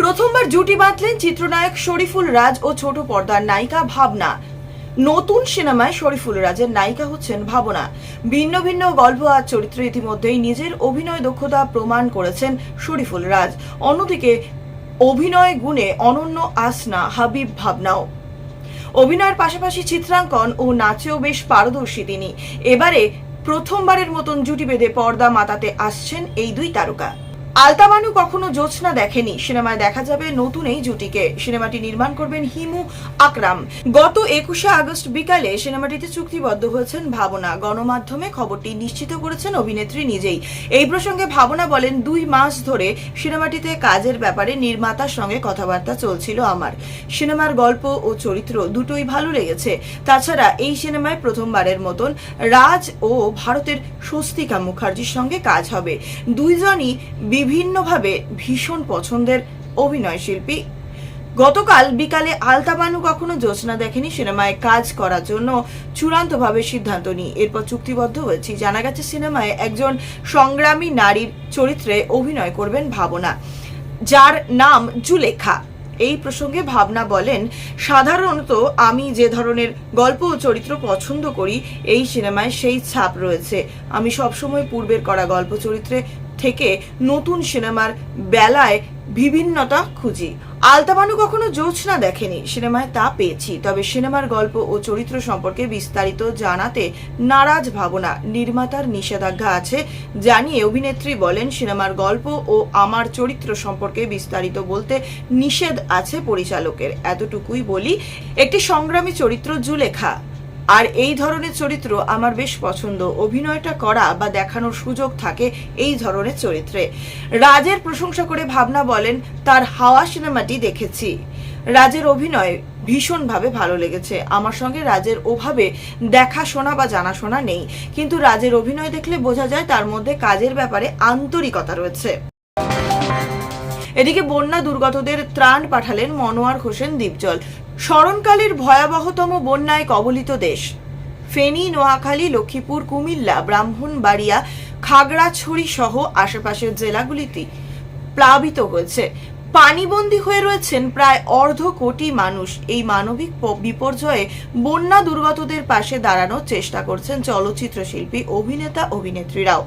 প্রথমবার জুটি বাঁধলেন চিত্রনায়ক শরীফুল রাজ ও ছোট পর্দার নায়িকা ভাবনা। নতুন সিনেমায় শরীফুল রাজের নায়িকা হচ্ছেন ভাবনা। ভিন্ন ভিন্ন গল্প আর চরিত্র ইতিমধ্যেই নিজের অভিনয় দক্ষতা প্রমাণ করেছেন শরীফুল রাজ। অন্যদিকে অভিনয় গুণে অনন্য আসনা হাবিব ভাবনাও। অভিনয়ের পাশাপাশি চিত্রাঙ্কন ও নাচেও বেশ পারদর্শী তিনি। এবারে প্রথমবারের মতন জুটি বেঁধে পর্দা মাতাতে আসছেন এই দুই তারকা। আলতামানু কখনো জোছনা দেখেনি। সিনেমায় দেখা যাবে নতুন এই জুটিকে। সিনেমাটি নির্মাণ করবেন হিমু আকরাম। গত একুশে আগস্ট বিকালে সিনেমাটিতে চুক্তিবদ্ধ হয়েছেন ভাবনা। গণমাধ্যমে খবরটি নিশ্চিত করেছেন অভিনেত্রী নিজেই। এই প্রসঙ্গে ভাবনা বলেন, দুই মাস ধরে সিনেমাটিতে কাজের ব্যাপারে নির্মাতার সঙ্গে কথাবার্তা চলছিল আমার। সিনেমার গল্প ও চরিত্র দুটোই ভালো লেগেছে। তাছাড়া এই সিনেমায় প্রথমবারের মতন রাজ ও ভারতের স্বস্তিকা মুখার্জির সঙ্গে কাজ হবে। দুইজনই বিভিন্নভাবে ভীষণ পছন্দের অভিনয় শিল্পী। গতকাল বিকালে আলতাবানু কখনো জোছনা দেখেনি সিনেমায় কাজ করার জন্য চূড়ান্তভাবে সিদ্ধান্ত নিই এরপর চুক্তিবদ্ধ হয়েছি। জানা গেছে সিনেমায় একজন সংগ্রামী নারীর চরিত্রে অভিনয় করবেন ভাবনা, যার নাম জুলেখা। এই প্রসঙ্গে ভাবনা বলেন, সাধারণত আমি যে ধরনের গল্প ও চরিত্র পছন্দ করি, এই সিনেমায় সেই ছাপ রয়েছে। আমি সবসময় পূর্বের করা গল্প চরিত্রে থেকে নতুন সিনেমার বেলায় বিভিন্নতা খুঁজি। আলতাবানু কখনো জোছনা দেখেনি, সিনেমায় তা পেয়েছি। তবে সিনেমার গল্প ও চরিত্র সম্পর্কে বিস্তারিত জানাতে নারাজ ভাবনা নির্মাতার নিষেধাজ্ঞা আছে জানিয়ে অভিনেত্রী বলেন, সিনেমার গল্প ও আমার চরিত্র সম্পর্কে বিস্তারিত বলতে নিষেধ আছে পরিচালকের। এতটুকুই বলি। একটি সংগ্রামী চরিত্র জুলেখা। আর এই ধরনের চরিত্র আমার বেশ পছন্দ। অভিনয়টা করা বা দেখানোর সুযোগ থাকে এই ধরনের চরিত্রে। রাজের প্রশংসা করে ভাবনা বলেন, তার হাওয়া সিনেমাটি দেখেছি। রাজের অভিনয় ভীষণভাবে ভালো লেগেছে। আমার সঙ্গে রাজের ওভাবে দেখাশোনা বা জানাশোনা নেই। কিন্তু রাজের অভিনয় দেখলে বোঝা যায় তার মধ্যে কাজের ব্যাপারে আন্তরিকতা রয়েছে। এদিকে বন্যা দুর্গতদের ত্রাণ পাঠালেন মনোয়ার হোসেন দ্বীপজল স্মরণকালের ভয়াবহতম বন্যায় কবলিত দেশ। ফেনী, নোয়াখালী, লক্ষ্মীপুর, কুমিল্লা, ব্রাহ্মণবাড়িয়া, খাগড়াছড়ি সহ আশেপাশের জেলাগুলিতে প্লাবিত হয়েছে। পানিবন্দী হয়ে রয়েছেন প্রায় অর্ধ কোটি মানুষ। এই মানবিক বিপর্যয়ে বন্যা দুর্গতদের পাশে দাঁড়ানোর চেষ্টা করছেন চলচ্চিত্র শিল্পী, অভিনেতা, অভিনেত্রীরাও।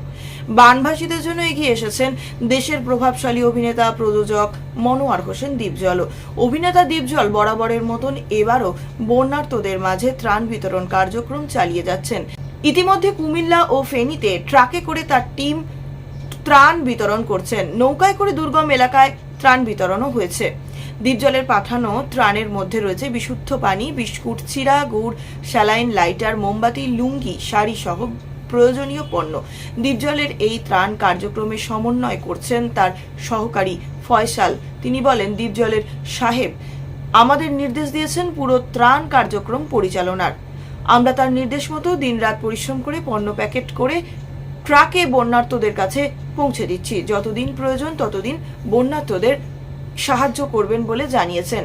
বানভাসীদের জন্য এগিয়ে এসেছেন দেশের প্রভাবশালী অভিনেতা, প্রযোজক মনোয়ার হোসেন দীপজল। অভিনেতা দীপজল বরাবরের মতন এবারও বন্যার্তদের মাঝে ত্রাণ বিতরণ কার্যক্রম চালিয়ে যাচ্ছেন। ইতিমধ্যে কুমিল্লা ও ফেনীতে ট্রাকে করে তার টিম ত্রাণ বিতরণ করছেন। নৌকায় করে দুর্গম এলাকায় ত্রাণ বিতরণও হয়েছে। দ্বীপজলের পাঠানো ত্রাণের মধ্যে রয়েছে বিশুদ্ধ পানি, বিস্কুট, চিরা, গুড়, স্যালাইন, লাইটার, মোমবাতি, লুঙ্গি, শাড়ি সহ প্রয়োজনীয় পণ্য। দ্বীপজলের এই ত্রাণ কার্যক্রমে সমন্বয় করছেন তার সহকারী ফয়সাল। তিনি বলেন, দ্বীপজলের সাহেব আমাদের নির্দেশ দিয়েছেন পুরো ত্রাণ কার্যক্রম পরিচালনার। আমরা তার নির্দেশ মতো দিনরাত পরিশ্রম করে পণ্য প্যাকেট করে ট্রাকে বন্যার্থদের কাছে পৌঁছে দিচ্ছি। যতদিন প্রয়োজন ততদিন বন্যার্থদের সাহায্য করবেন বলে জানিয়েছেন।